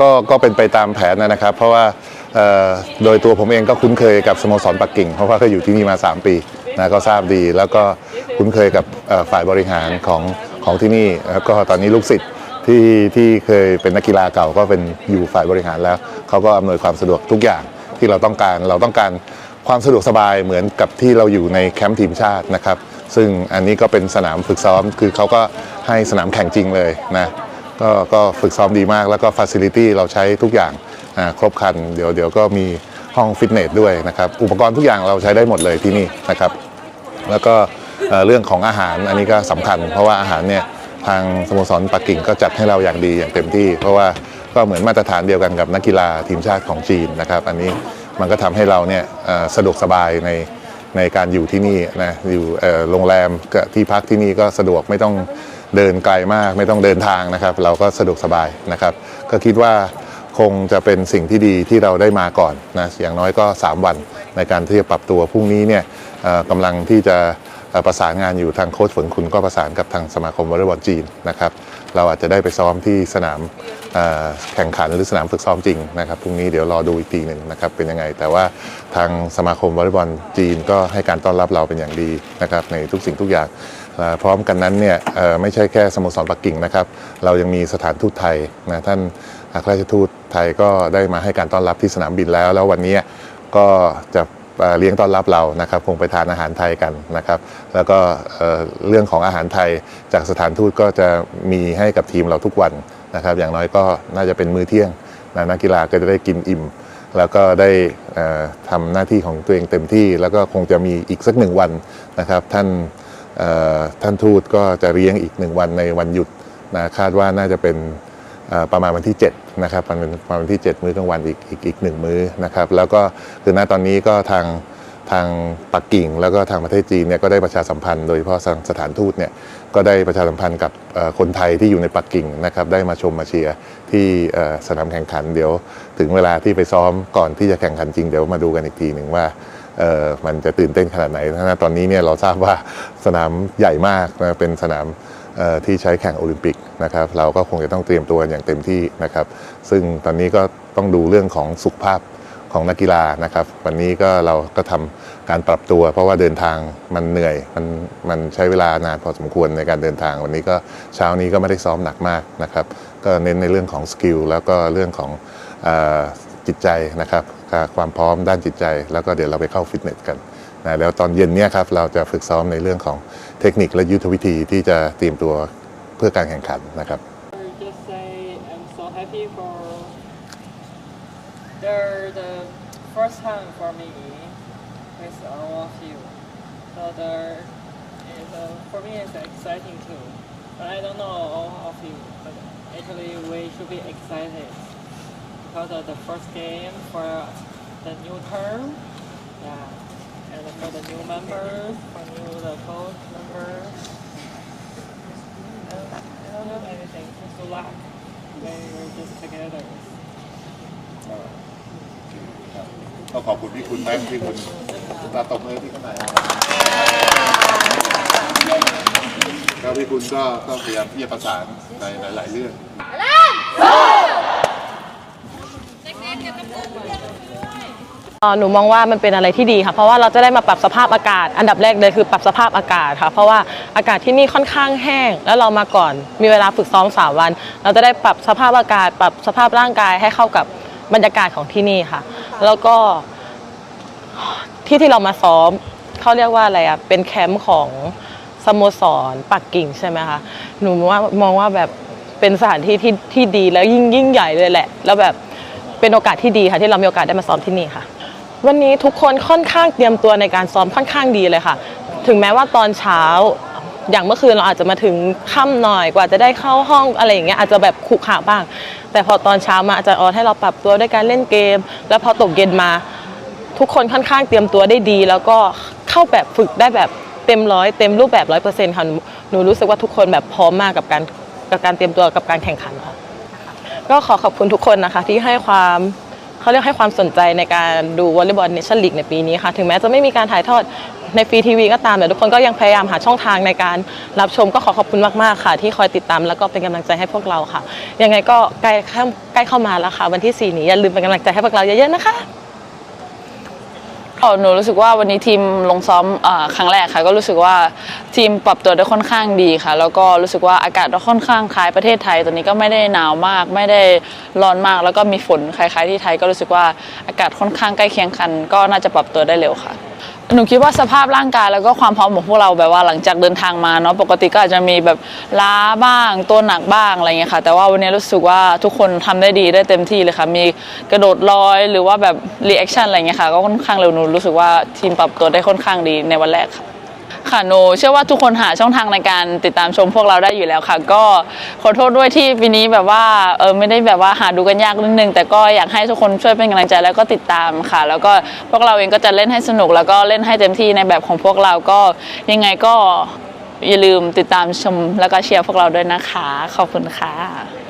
ก็ก็เป็นไปตามแผนนะครับ เพราะว่าโดยตัวผมเองก็คุ้นเคยกับสโมสรปักกิ่ง เพราะว่าเคยอยู่ที่นี่มา 3 ปีนะก็ทราบดี แล้วก็คุ้นเคยกับฝ่ายบริหารของของที่นี่แล้วก็ตอนนี้ลูกศิษย์ที่ที่เคยเป็นนักกีฬาเก่าก็เป็นอยู่ฝ่ายบริหารแล้วเขาก็อำนวยความสะดวกทุกอย่างที่เราต้องการเราต้องการความสะดวกสบายเหมือนกับที่เราอยู่ในแคมป์ทีมชาตินะครับ ซึ่งอันนี้ก็เป็นสนามฝึกซ้อม คือเขาก็ให้สนามแข่งจริงเลยนะ ก็ก็ฝึกซ้อมดีมาก แล้วก็ฟ a ซิลิตี้เราใช้ทุกอย่างครบครัน เดี๋ยวเดี๋ยวก็มีห้องฟิตเนสด้วยนะครับ อุปกรณ์ทุกอย่างเราใช้ได้หมดเลยที่นี่นะครับ แล้วก็เรื่องของอาหารอันนี้ก็สำคัญ เพราะว่าอาหารเนี่ยทางสโมสรปักกิ่งก็จัดให้เราอย่างดีอย่างเต็มที่ เพราะว่าก็เหมือนมาตรฐานเดียวกันกับนักกีฬาทีมชาติของจีนนะครับ อันนี้มันก็ทำให้เราเนี่ยสะดวกสบายในในการอยู่ที่นี่นะอยู่โรงแรมที่พักที่นี่ก็สะดวกไม่ต้อง เดินไกลมากไม่ต้องเดินทางนะครับ เราก็สะดวกสบายนะครับ ก็คิดว่าคงจะเป็นสิ่งที่ดีที่เราได้มาก่อนนะอย่างน้อยก็ 3 วันในการที่จะปรับตัวพรุ่งนี้เนี่ยกำลังที่จะประสานงานอยู่ทางโค้ชฝนคุณก็ประสานกับทางสมาคมวอลเลย์บอลจีนนะครับเราอาจจะได้ไปซ้อมที่สนามแข่งขันหรือสนามฝึกซ้อมจริงนะครับพรุ่งนี้เดี๋ยวรอดูอีกทีหนึ่งนะครับเป็นยังไง แต่ว่าทางสมาคมวอลเลย์บอลจีนก็ให้การต้อนรับเราเป็นอย่างดีนะครับในทุกสิ่งทุกอย่าง พร้อมกันนั้นเนี่ยไม่ใช่แค่สโมสรปักกิ่งนะครับ เรายังมีสถานทูตไทยนะท่านอัครราชทูตไทยก็ได้มาให้การต้อนรับที่สนามบินแล้ว แล้ววันนี้ก็จะเลี้ยงต้อนรับเรานะครับ คงไปทานอาหารไทยกันนะครับ แล้วก็เรื่องของอาหารไทยจากสถานทูตก็จะมีให้กับทีมเราทุกวันนะครับ อย่างน้อยก็น่าจะเป็นมื้อเที่ยงนะนักกีฬาก็จะได้กินอิ่ม แล้วก็ได้เอ่อทำหน้าที่ของตัวเองเต็มที่ แล้วก็คงจะมีอีกสักหนึ่งวันนะครับ ท่าน ท่านทูตก็จะเลี้ยงอีกหนึ่งวันในวันหยุดนะคาดว่าน่าจะเป็นประมาณวันที่7นะครับประมาณวันที่ 7 มื้อกลางวันอีกอีกอีกหนึ่งมื้อนะครับ แล้วก็คือณตอนนี้ก็ทางทางปักกิ่ง แล้วก็ทางประเทศจีนเนี่ยก็ได้ประชาสัมพันธ์โดยเฉพาะสถานทูตเนี่ยก็ได้ประชาสัมพันธ์กับคนไทยที่อยู่ในปักกิ่งนะครับได้มาชมมาเชียร์ที่สนามแข่งขันเดี๋ยว ถึงเวลาที่ไปซ้อมก่อนที่จะแข่งขันจริงเดี๋ยวมาดูกันอีกทีหนึ่งว่า มันจะตื่นเต้นขนาดไหนนะตอนนี้เนี่ยเราทราบว่าสนามใหญ่มากนะเป็นสนามที่ใช้แข่งโอลิมปิกนะครับเราก็คงจะต้องเตรียมตัวอย่างเต็มที่นะครับ ซึ่งตอนนี้ก็ต้องดูเรื่องของสุขภาพของนักกีฬานะครับวันนี้ก็เราก็ทำการปรับตัว เพราะว่าเดินทางมันเหนื่อยมันมันใช้เวลานานพอสมควรในการเดินทาง วันนี้ก็เช้านี้ก็ไม่ได้ซ้อมหนักมากนะครับก็เน้นในเรื่องของสกิลแล้วก็เรื่องของอจิตใจนะครับ ความพร้อมด้านจิตใจ แล้วก็เดี๋ยวเราไปเข้าฟิตเนสกันนะแล้วตอนเย็นเนี่ยครับเราจะฝึกซ้อมในเรื่องของเทคนิคและยุทธวิธีที่จะเตรียมตัวเพื่อการแข่งขันนะครับ just say I'm so happy for they're the first time for me with all of you. So the it's, uh, for me it's exciting too. But I don't know all of you. But actually we should be excited because of the first game for the new term. Yeah. And for the new members, for new the coach members. Uh, I don't know anything. Just good luck. When we're just together. ก็ขอบคุณที่คุณแม่ที่คุณตาตบมือที่ข้างในแล้วพี่คุณก็ก็พยายามที่จะประสานในหลาย ๆ เรื่อง เอ่อ หนูมองว่ามันเป็นอะไรที่ดีค่ะ เพราะว่าเราจะได้มาปรับสภาพอากาศ อันดับแรกเลยคือปรับสภาพอากาศค่ะ เพราะว่าอากาศที่นี่ค่อนข้างแห้ง แล้วเรามาก่อน มีเวลาฝึกซ้อมสามวัน เราจะได้ปรับสภาพอากาศ ปรับสภาพร่างกายให้เข้ากับบรรยากาศของที่นี่ค่ะ แล้วก็ที่ที่เรามาซ้อมเขาเรียกว่าอะไรอะ เป็นแคมป์ของสโมสรปักกิ่งใช่ไหมคะ หนูว่ามองว่าแบบเป็นสถานที่ที่ที่ดีแล้วยิ่งยิ่งใหญ่เลยแหละ แล้วแบบเป็นโอกาสที่ดีค่ะที่เรามีโอกาสได้มาซ้อมที่นี่ค่ะ วันนี้ทุกคนค่อนข้างเตรียมตัวในการซ้อมค่อนข้างดีเลยค่ะ ถึงแม้ว่าตอนเช้า อย่างเมื่อคืนเราอาจจะมาถึงค่ำหน่อยกว่าจะได้เข้าห้องอะไรอย่างเงี้ยอาจจะแบบขรุขระบ้าง แต่พอตอนเช้ามาอาจารย์ออสให้เราปรับตัวด้วยการเล่นเกม แล้วพอตกเย็นมา ทุกคนค่อนข้างเตรียมตัวได้ดี แล้วก็เข้าแบบฝึกได้แบบเต็มร้อยเต็มรูปแบบร้อยเปอร์เซ็นต์ค่ะหนูรู้สึกว่าทุกคนแบบพร้อมมากกับการกับการเตรียมตัวกับการแข่งขันค่ะก็ขอขอบคุณทุกคนนะคะที่ให้ความ เขาเรียกให้ความสนใจในการดูวอลเลย์บอลเนชั่นลีกในปีนี้ค่ะ ถึงแม้จะไม่มีการถ่ายทอดในฟรีทีวีก็ตามแต่ทุกคนก็ยังพยายามหาช่องทางในการรับชมก็ขอขอบคุณมากๆค่ะ ที่คอยติดตามแล้วก็เป็นกำลังใจให้พวกเราค่ะ ยังไงก็ใกล้เข้าใกล้เข้ามาแล้วค่ะ วันที่ 4 นี้อย่าลืมเป็นกำลังใจให้พวกเราเยอะๆนะคะ็หนูรู้สึกว่าวันนี้ทีมลงซ้อมอครั้งแรกค่ะ ก็รู้สึกว่าทีมปรับตัวได้ค่อนข้างดีค่ะ แล้วก็รู้สึกว่าอากาศก็ค่อนข้างคล้ายประเทศไทยตอนนี้ก็ไม่ได้หนาวมาก ไม่ได้ร้อนมาก แล้วก็มีฝนคล้ายๆที่ไทย ก็รู้สึกว่าอากาศค่อนข้างใกล้เคียงกัน ก็น่าจะปรับตัวได้เร็วค่ะ หนูคิดว่าสภาพร่างกายแล้วก็ความพร้อมของพวกเราแบบว่าหลังจากเดินทางมาเนาะปกติก็อาจจะมีแบบล้าบ้างตัวหนักบ้างอะไรเงี้ยค่ะ แต่ว่าวันนี้รู้สึกว่าทุกคนทำได้ดีได้เต็มที่เลยค่ะมีกระโดดลอยหรือว่าแบบรีแอคชั่นอะไรเงี้ยค่ะก็ค่อนข้างเร็วหนูรู้สึกว่าทีมปรับตัวได้ค่อนข้างดีในวันแรกค่ะ ค่ะหนูเชื่อว่าทุกคนหาช่องทางในการติดตามชมพวกเราได้อยู่แล้วค่ะ ก็ขอโทษด้วยที่ปีนี้แบบว่าเออไม่ได้แบบว่าหาดูกันยากนิดนึงแต่ก็อยากให้ทุกคนช่วยเป็นกำลังใจแล้วก็ติดตามค่ะ แล้วก็พวกเราเองก็จะเล่นให้สนุก แล้วก็เล่นให้เต็มที่ในแบบของพวกเราก็ยังไงก็อย่าลืมติดตามชมแล้วก็เชียร์พวกเราด้วยนะคะ ขอบคุณค่ะ